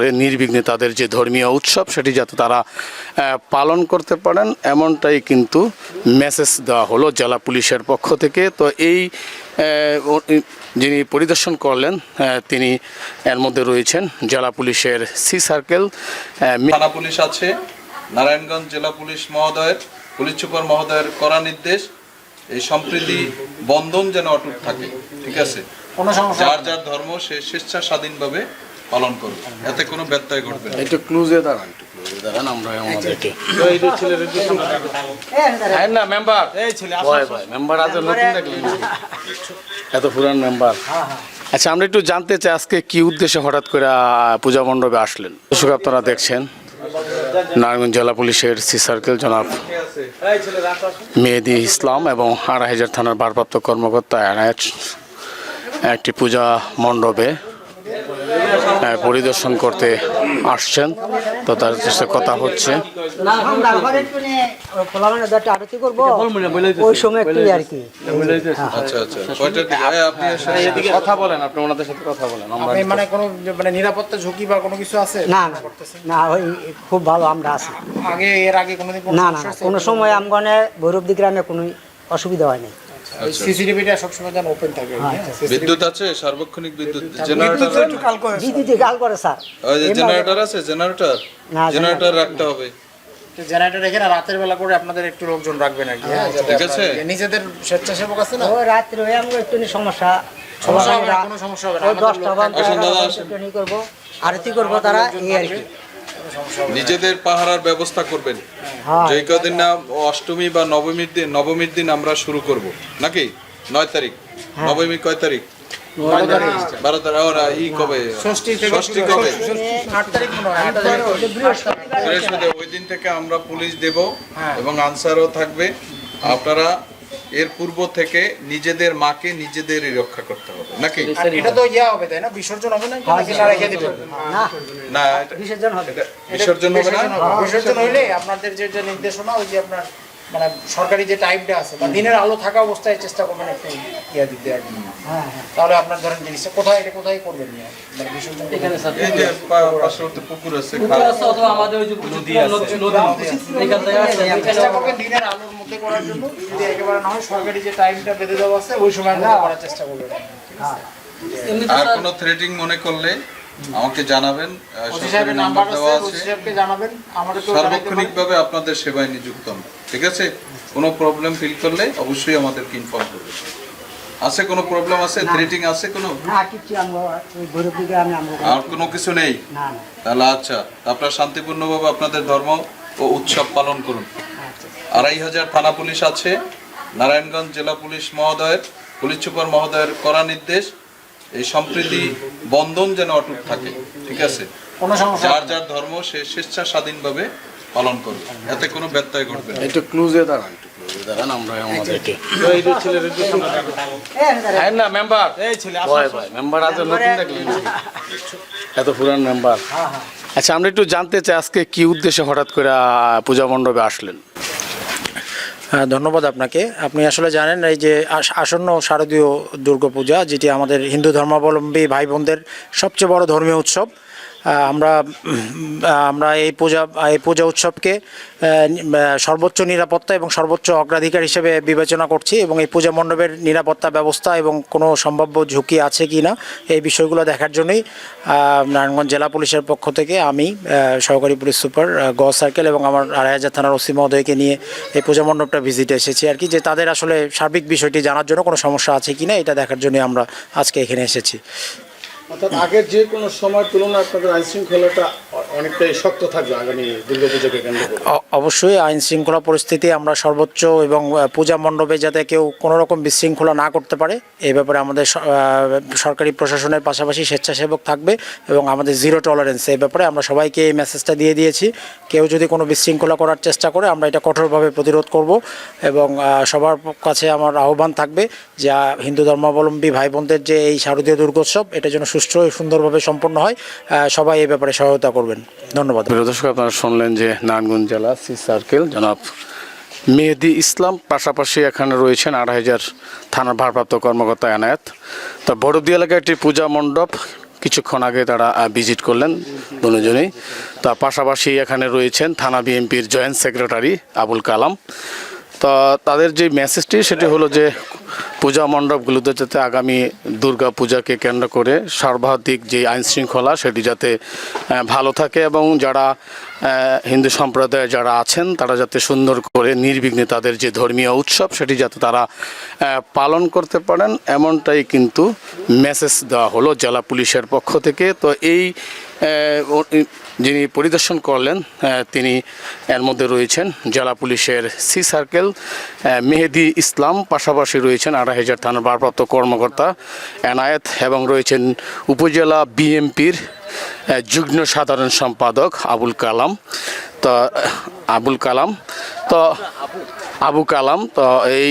করে নির্বিঘ্নে তাদের যে ধর্মীয় উৎসব সেটি যাতে তারা পালন করতে পারেন, এমনটাই কিন্তু মেসেজ দেওয়া হলো জেলা পুলিশের পক্ষ থেকে। তো এই যিনি পরিদর্শন করলেন তিনি এর মধ্যে রয়েছেন জেলা পুলিশের সি সার্কেল থানা পুলিশ আছে, নারায়ণগঞ্জ জেলা পুলিশ মহোদয়ের, পুলিশ সুপার মহোদয়ের করা নির্দেশ, এই সম্প্রীতি বন্ধন যেন অটুট থাকে, ঠিক আছে? কোনো সমস্যা যার যার ধর্ম সে স্বেচ্ছা স্বাধীনভাবে পালন করবে। এতে কোনো ব্যত্যয় ঘটবে না। একটু ক্লুজে দাঁড়ান একটু ক্লুজে দাঁড়ান আমরা আমাদেরকে হ্যাঁ না মেম্বার এই ছেলে ভয় ভয় মেম্বার আজ নতুন দেখলেন এত পুরান মেম্বার আচ্ছা আমরা একটু জানতে চাই আজকে কি উদ্দেশ্যে হঠাৎ করে পূজা মণ্ডপে আসলেন? দর্শক আপনারা দেখছেন নারায়ণগঞ্জ জেলা পুলিশের সি সার্কেল জনাব মেহেদি ইসলাম এবং আড়াই হাজার থানার ভারপ্রাপ্ত কর্মকর্তা একটি পূজা মণ্ডপে পরিদর্শন করতে আসছেন। তো তার সাথে কথা হচ্ছে। আরতি করব ওই সময় আর কি। আচ্ছা আচ্ছা। কয়টার দিকে? এই, কথা বলেন আপনি ওনাদের সাথে কথা বলেন। মানে কোনো মানে নিরাপত্তা ঝুঁকি বা কোনো কিছু আছে? না না না ওই খুব ভালো আমরা আছি। আগে এর আগে কোনোদিন কোনো না না কোনো সময় আমগনে ভৈরবদি গ্রামে কোনো অসুবিধা হয় নাই সিসিটিভিটা সবসময় যেন ওপেন থাকে হ্যাঁ, বিদ্যুৎ আছে সার্বক্ষণিক বিদ্যুৎ। জেনারেটর বিদ্যুৎ কাল করে জি দিদি গাল করে স্যার ওই যে জেনারেটর আছে জেনারেটর জেনারেটর রাখতে হবে। জেনারেটর রেখে রাতের বেলা করে আপনাদের একটু লোকজন রাখবেন আর কি। হ্যাঁ, ঠিক আছে। নিজেদের স্বেচ্ছাসেবক আছে না? ওই রাত্রে ওই একটু সমস্যা। সমস্যা হবে না, কোনো সমস্যা হবে না। বাজে করব। আরতি করব তারা এই আর কি। নিজেদের পাহারার ব্যবস্থা করবেন। হ্যাঁ। যে কদিন না অষ্টমী বা নবমীর দিন নবমীর দিন আমরা শুরু করব। নাকি? নয় তারিখ। নবমী কয় তারিখ? বারো তারিখ। ও ই কবে? ষষ্ঠী কবে? আট তারিখ হয় আট তারিখ। বৃহস্পতিবার ওই দিন থেকে আমরা পুলিশ দেব এবং আনসারও থাকবে। আপনারা এর পূর্ব থেকে নিজেদের মাকে নিজেদেরই রক্ষা করতে হবে নাকি? এটা তো ইয়া হবে তাই না? বিসর্জন হবে না নাকি না রেখে দিবেন না। না বিসর্জন হবে। বিসর্জন হবে না? বিসর্জন হইলে আপনাদের যে যে নির্দেশনা ওই যে আপনার মানে সরকারি যে টাইমটা আছে বা দিনের আলো থাকা অবস্থায় চেষ্টা করবেন একটু ইয়া দিতে আর কি। হ্যাঁ হ্যাঁ। তাহলে আপনার ধরেন জিনিসটা কোথায় এটা কোথায় করবেন দিনের আলোর মধ্যে করার জন্য। যদি একেবারে না হয় সরকারি যে টাইমটা বেঁধে দেওয়া আছে ওই সময়ের মধ্যে করার চেষ্টা করবেন। আর কোনো থ্রেটিং মনে করলে আমাকে জানাবেন সরকারি নাম্বার দেওয়া আছে। ওসি জানাবেন। আমাদের তো জানাইতে আপনাদের সেবায় নিযুক্ত আমরা। ঠিক আছে? কোনো প্রবলেম ফিল করলে অবশ্যই আমাদেরকে ইনফর্ম করবে। আছে কোনো প্রবলেম আছে? থ্রেটিং আছে কোনো? আর কোনো কিছু নেই? তাহলে আচ্ছা আপনারা শান্তিপূর্ণভাবে আপনাদের ধর্ম ও উৎসব পালন করুন। আড়াই হাজার থানা পুলিশ আছে নারায়ণগঞ্জ জেলা পুলিশ মহোদয়ের পুলিশ সুপার মহোদয়ের করা নির্দেশ এই সম্প্রীতি বন্ধন যেন অটুট থাকে ঠিক আছে? কোনো সমস্যা যার যার ধর্ম সে স্বেচ্ছা স্বাধীনভাবে পালন করবে। এতে কোনো ব্যত্যয় ঘটবে না। একটু ক্লুজে দাঁড়ান একটু ক্লুজে দাঁড়ান আমরা আমাদেরকে হ্যাঁ না মেম্বার এই ছেলে ভয় ভয়। মেম্বার আজ নতুন দেখলেন এত পুরান মেম্বার আচ্ছা আমরা একটু জানতে চাই আজকে কি উদ্দেশ্যে হঠাৎ করে আহ, পূজা মণ্ডপে আসলেন? হ্যাঁ, ধন্যবাদ আপনাকে। আপনি আসলে জানেন এই যে আস- আসন্ন শারদীয় দুর্গাপূজা যেটি আমাদের হিন্দু ধর্মাবলম্বী ভাই বোনদের সবচেয়ে বড় ধর্মীয় উৎসব আমরা আমরা এই পূজা এই পূজা উৎসবকে সর্বোচ্চ নিরাপত্তা এবং সর্বোচ্চ অগ্রাধিকার হিসেবে বিবেচনা করছি এবং এই পূজা মণ্ডপের নিরাপত্তা ব্যবস্থা এবং কোনো সম্ভাব্য ঝুঁকি আছে কি না, এই বিষয়গুলো দেখার জন্যই নারায়ণগঞ্জ জেলা পুলিশের পক্ষ থেকে আমি সহকারী পুলিশ সুপার গ সার্কেল এবং আমার আড়াই হাজার থানার ওসি মহোদয়কে নিয়ে এই পূজা মণ্ডপটা ভিজিটে এসেছি আর কি, যে তাদের আসলে সার্বিক বিষয়টি জানার জন্য কোনো সমস্যা আছে কি না, এটা দেখার জন্য আমরা আজকে এখানে এসেছি। অর্থাৎ আগের যে কোনো সময়ের তুলনায় আপনাদের আইন শৃঙ্খলাটা অনেকটাই শক্ত থাকবে আগামী দুর্গাপূজাকে কেন্দ্র করে। অবশ্যই আইন শৃঙ্খলা পরিস্থিতি আমরা সর্বোচ্চ এবং পূজা মণ্ডপে যাতে কেউ কোনো রকম বিশৃঙ্খলা না করতে পারে, এই ব্যাপারে আমাদের সরকারি প্রশাসনের পাশাপাশি স্বেচ্ছাসেবক থাকবে এবং আমাদের জিরো টলারেন্স, এই ব্যাপারে আমরা সবাইকে এই মেসেজটা দিয়ে দিয়েছি। কেউ যদি কোনো বিশৃঙ্খলা করার চেষ্টা করে, আমরা এটা কঠোরভাবে প্রতিরোধ করব এবং সবার কাছে আমার আহ্বান থাকবে যে হিন্দু ধর্মাবলম্বী ভাই বোনদের যে এই শারদীয় দুর্গোৎসব, এটা যেন সুষ্ঠু সুন্দরভাবে সম্পন্ন হয় সবাই এই ব্যাপারে সহায়তা করবেন। ধন্যবাদ। দর্শক, আপনারা শুনলেন যে নারায়ণগঞ্জ জেলা সি সার্কেল, জনাব মেহেদি ইসলাম। পাশাপাশি এখানে রয়েছেন আড়াই হাজার থানার ভারপ্রাপ্ত কর্মকর্তা এনায়েত। তা বড়দি এলাকায় একটি পূজা মণ্ডপ, কিছুক্ষণ আগে তারা ভিজিট করলেন দুজনেই। তা পাশাপাশি এখানে রয়েছেন থানা বিএনপির জয়েন্ট সেক্রেটারি আবুল কালাম। তা তাদের যে মেসেজটি, সেটি হলো যে পূজা মণ্ডপগুলোতে যাতে আগামী দুর্গা পূজাকে কেন্দ্র করে সর্বাধিক যে আইন শৃঙ্খলা সেটি যাতে ভালো থাকে এবং যারা হিন্দু সম্প্রদায়ে যারা আছেন তারা যাতে সুন্দর করে নির্বিঘ্নে তাদের যে ধর্মীয় উৎসব সেটি যাতে তারা পালন করতে পারেন। এমনটাই কিন্তু মেসেজ দেওয়া হলো জেলা পুলিশের পক্ষ থেকে। তো এই যিনি পরিদর্শন করলেন তিনি এর মধ্যে রয়েছেন জেলা পুলিশের সি সার্কেল মেহেদি ইসলাম, পাশাপাশি রয়েছেন আড়াই হাজার থানার ভারপ্রাপ্ত কর্মকর্তা এনায়েত এবং রয়েছেন উপজেলা বিএমপির যুগ্ম সাধারণ সম্পাদক আবুল কালাম। তো, আবুল কালাম, তো, আবু কালাম, তো এই